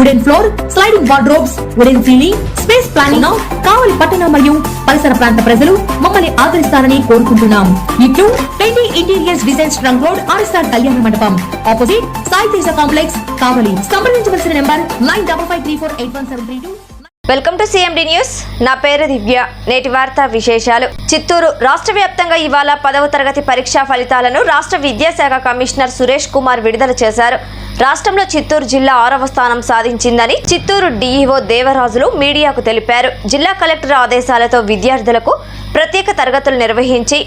wooden floor sliding wardrobes wooden ceiling space planning Kavali పట్టణ మరియు పరిసర ప్రాంత ప్రజలు మమ్మల్ని ఆదరిస్తారని కోరుకుంటున్నాం. ఇట్లు పెండి interiors design trunk road RSR Kalyana Mandapam. Opposite Sai Teja complex Kavali. సంప్రదించవలసిన number nine double five three four eight one seven three two. Welcome to CMD news. నా పేరు దివ్య. నేటి వార్త విశేషాలు. చిత్తూరు రాష్ట్ర వ్యాప్తంగా ఇవాళ పదవ తరగతి పరీక్షా ఫలితాలను రాష్ట్ర విద్యాశాఖ కమిషనర్ సురేష్ కుమార్ విడుదల చేశారు. రాష్ట్రంలో చిత్తూరు జిల్లా ఆరవ స్థానం సాధించిందని చిత్తూరు డీఈఓ దేవరాజులు మీడియాకు తెలిపారు. జిల్లా కలెక్టర్ ఆదేశాలతో విద్యార్థులకు ప్రత్యేక తరగతులు నిర్వహించి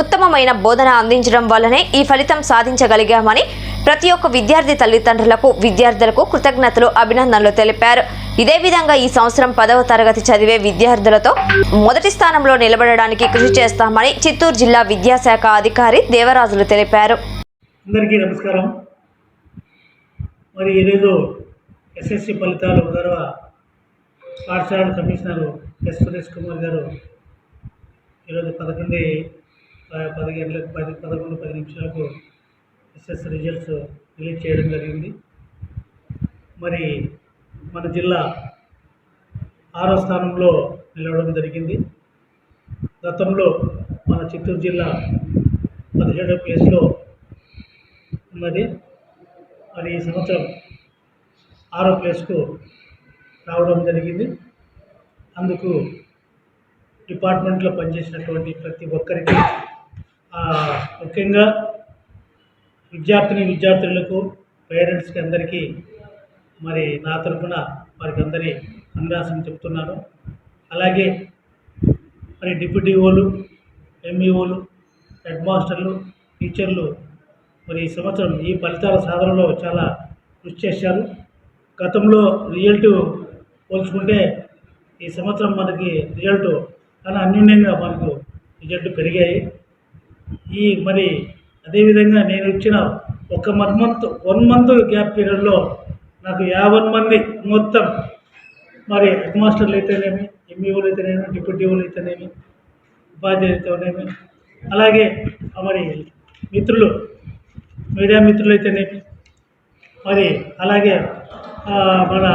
ఉత్తమమైన బోధన అందించడం వల్లనే ఈ ఫలితం సాధించగలిగామని ప్రతి ఒక్క విద్యార్థి తల్లిదండ్రులకు విద్యార్థులకు కృతజ్ఞతలు అభినందనలు తెలిపారు. ఇదే విధంగా ఈ సంవత్సరం పదవ తరగతి చదివే విద్యార్థులతో మొదటి స్థానంలో నిలబడడానికి కృషి చేస్తామని చిత్తూరు జిల్లా విద్యాశాఖ అధికారి దేవరాజులు తెలిపారు. అందరికీ నమస్కారం. మరి ఈరోజు ఎస్ఎస్సి ఫలితాలు గౌరవ పాఠశాల కమిషనర్ ఎస్ సురేష్ కుమార్ గారు ఈరోజు పదకొండు పది గంటలకు పది పదకొండు పది నిమిషాలకు ఎస్ఎస్ రిజల్ట్స్ రిలీజ్ చేయడం జరిగింది. మరి మన జిల్లా ఆరో స్థానంలో నిలవడం జరిగింది. గతంలో మన చిత్తూరు జిల్లా పదిహేడో ప్లేస్లో ఉన్నది. మరి ఈ సంవత్సరం ఆరో ప్లేస్కు రావడం జరిగింది. అందుకు డిపార్ట్మెంట్లో పనిచేసినటువంటి ప్రతి ఒక్కరికి ముఖ్యంగా విద్యార్థిని విద్యార్థులకు పేరెంట్స్కి అందరికీ మరి నా తరఫున వారికి అందరి అన్యాసం చెప్తున్నాను. అలాగే మరి డిప్యూటీఓలు ఎంఈఓలు హెడ్ మాస్టర్లు టీచర్లు మరి ఈ సంవత్సరం ఈ ఫలితాల సాధనలో చాలా కృషి చేశారు. గతంలో రిజల్ట్ పోల్చుకుంటే ఈ సంవత్సరం మనకి రిజల్ట్ చాలా అన్యూన్యంగా మనకు రిజల్ట్ పెరిగాయి. ఈ మరి అదేవిధంగా నేను ఇచ్చిన ఒక one month one month gap పీరియడ్లో నాకు యాభై మంది మొత్తం మరి హెడ్ మాస్టర్లు అయితేనేమి ఎంఈఓలు అయితేనేమి డిప్యూటీఓలు అయితేనేమి ఉపాధ్యాయులతోనేమి అలాగే మరి మిత్రులు మీడియా మిత్రులు మరి అలాగే మన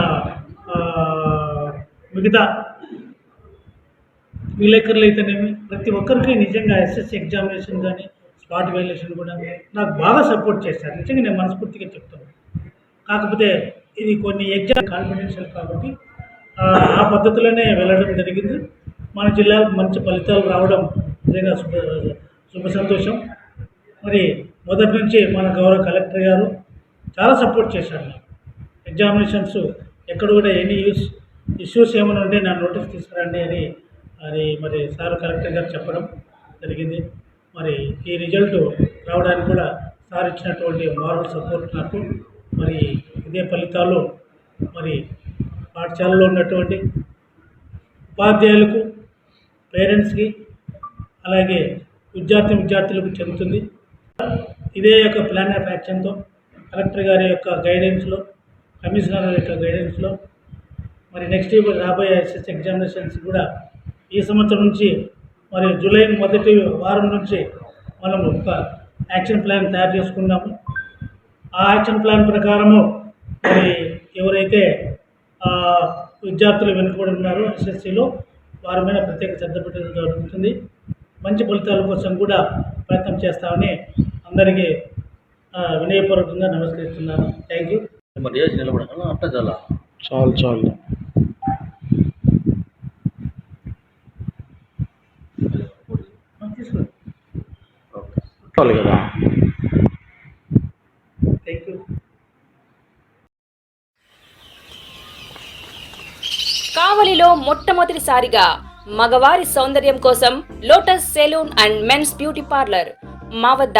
మిగతా విలేకరులు అయితేనేమి ప్రతి ఒక్కరికి నిజంగా ఎస్ఎస్సి ఎగ్జామినేషన్ కానీ స్పాట్ వ్యాల్యుయేషన్ కూడా నాకు బాగా సపోర్ట్ చేశారు. నిజంగా నేను మనస్ఫూర్తిగా చెప్తాను కాకపోతే ఇది కొన్ని ఎగ్జామ్ కాన్ఫిడెన్షియల్ కాబట్టి ఆ, ఆ పద్ధతిలోనే వెళ్ళడం జరిగింది. మన జిల్లాకు మంచి ఫలితాలు రావడం నిజంగా శుభ శుభ సంతోషం. మరి మొదటి నుంచి మన గౌరవ కలెక్టర్ గారు చాలా సపోర్ట్ చేశారు. నాకు ఎగ్జామినేషన్స్ ఎక్కడ కూడా ఎనీ యూస్ ఇష్యూస్ ఏమైనా ఉంటే నా నోటీస్ తీసుకురండి అని అది మరి సార్ కలెక్టర్ గారు చెప్పడం జరిగింది. మరి ఈ రిజల్ట్ రావడానికి కూడా సార్ ఇచ్చినటువంటి మారల్ సపోర్ట్ నాకు. మరి ఇదే ఫలితాలు మరి పాఠశాలలో ఉన్నటువంటి ఉపాధ్యాయులకు పేరెంట్స్కి అలాగే విద్యార్థి విద్యార్థులకు చెందుతుంది. ఇదే యొక్క ప్లాన్ ఆఫ్ యాక్షన్తో కలెక్టర్ గారి యొక్క గైడెన్స్లో కమిషనర్ యొక్క గైడెన్స్లో మరి నెక్స్ట్ ఇయర్ రాబోయే ఎస్ఎస్ ఎగ్జామినేషన్స్ కూడా ఈ సంవత్సరం నుంచి మరి జూలై మొదటి వారం నుంచి మనం ఒక యాక్షన్ ప్లాన్ తయారు చేసుకున్నాము ఆ యాక్షన్ ప్లాన్ ప్రకారము మరి ఎవరైతే విద్యార్థులు వెనుకబడి ఉన్నారో ఎస్ఎస్సిలో వారి మీద ప్రత్యేక శ్రద్ధ పెట్టడం జరుగుతుంది. మంచి ఫలితాల కోసం కూడా ప్రయత్నం చేస్తామని అందరికీ వినయపూర్వకంగా నమస్కరిస్తున్నాను. థ్యాంక్ యూ మరి ఏజ్ నిలబడాలా అట్లా చాలా. చాలు చాలు. కదా. థ్యాంక్ యూ కావలిలో మొట్టమొదటిసారిగా మగవారి సౌందర్యం కోసం lotus salon and men's beauty parlour మా వద్ద